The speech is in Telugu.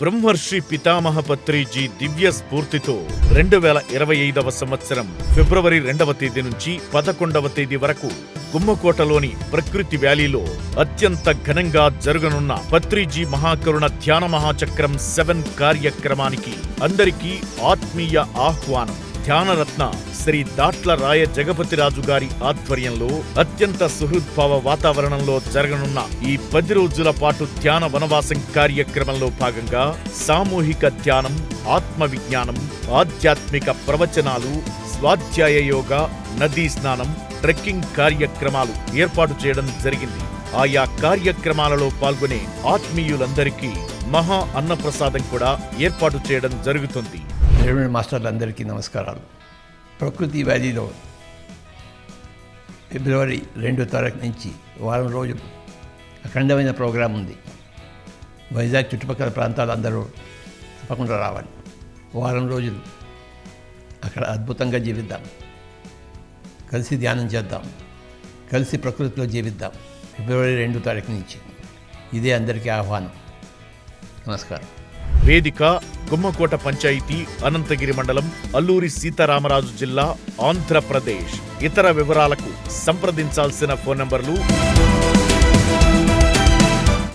బ్రహ్మర్షి పితామహ పత్రిజీ దివ్య స్ఫూర్తితో రెండు వేల ఇరవై ఐదవ సంవత్సరం ఫిబ్రవరి రెండవ తేదీ నుంచి పదకొండవ తేదీ వరకు గుమ్మకోటలోని ప్రకృతి వ్యాలీలో అత్యంత ఘనంగా జరగనున్న పత్రిజీ మహాకరుణ ధ్యాన మహాచక్రం సెవెన్ కార్యక్రమానికి అందరికీ ఆత్మీయ ఆహ్వానం. ధ్యానరత్న శ్రీ దాట్ల రాయ జగపతిరాజు గారి ఆధ్వర్యంలో అత్యంత సుహృద్భావ వాతావరణంలో జరగనున్న ఈ పది రోజుల పాటు ధ్యాన వనవాసం కార్యక్రమంలో భాగంగా సామూహిక ధ్యానం ఆత్మ విజ్ఞానం ఆధ్యాత్మిక ప్రవచనాలు స్వాధ్యాయ యోగ నదీ స్నానం ట్రెక్కింగ్ కార్యక్రమాలు ఏర్పాటు చేయడం జరిగింది. ఆయా కార్యక్రమాలలో పాల్గొనే ఆత్మీయులందరికీ మహా అన్నప్రసాదం కూడా ఏర్పాటు చేయడం జరుగుతుంది. రెవెన్యూ మాస్టర్లందరికీ నమస్కారాలు. ప్రకృతి వ్యాధిలో ఫిబ్రవరి రెండో తారీఖు నుంచి వారం రోజులు అఖండమైన ప్రోగ్రాం ఉంది. వైజాగ్ చుట్టుపక్కల ప్రాంతాలు అందరూ తప్పకుండా రావాలి. వారం రోజులు అక్కడ అద్భుతంగా జీవిద్దాం. కలిసి ధ్యానం చేద్దాం. కలిసి ప్రకృతిలో జీవిద్దాం. ఫిబ్రవరి రెండో తారీఖు నుంచి. ఇదే అందరికీ ఆహ్వానం. నమస్కారం. వేదిక గుమ్మకోట పంచాయతీ అనంతగిరి మండలం అల్లూరి సీతారామరాజు జిల్లా ఆంధ్రప్రదేశ్. ఇతర వివరాలకు సంప్రదించాల్సిన ఫోన్ నంబర్లు